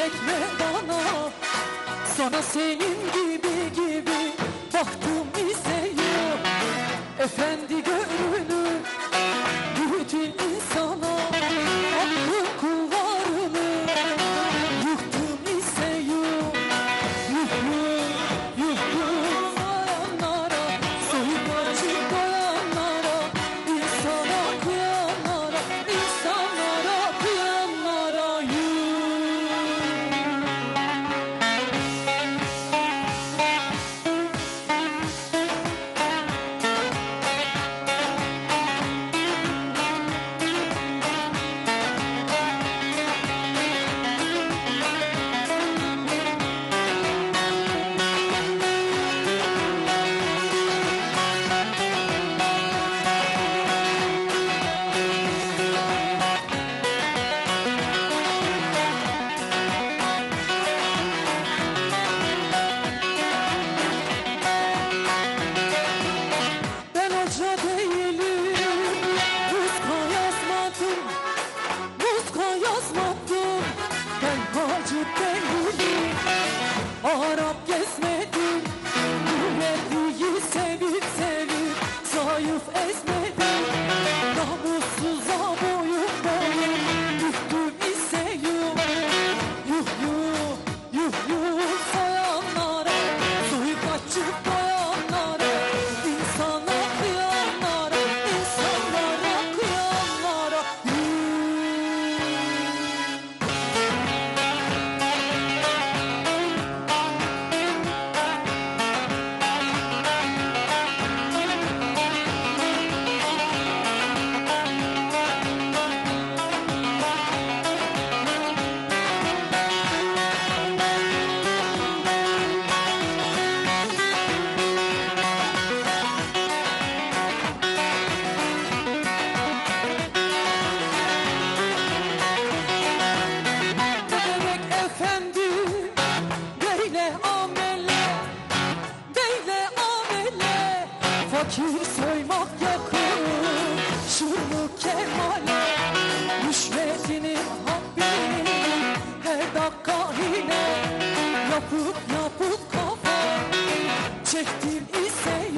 çekme bana. Sana senin gibi gibi baktım ise yok Efendim Rab kesme Fikir soymak yakın Şunu kemale Düşmesinin habbini Her dakika yine Yapıp yapıp kafa Çektin ise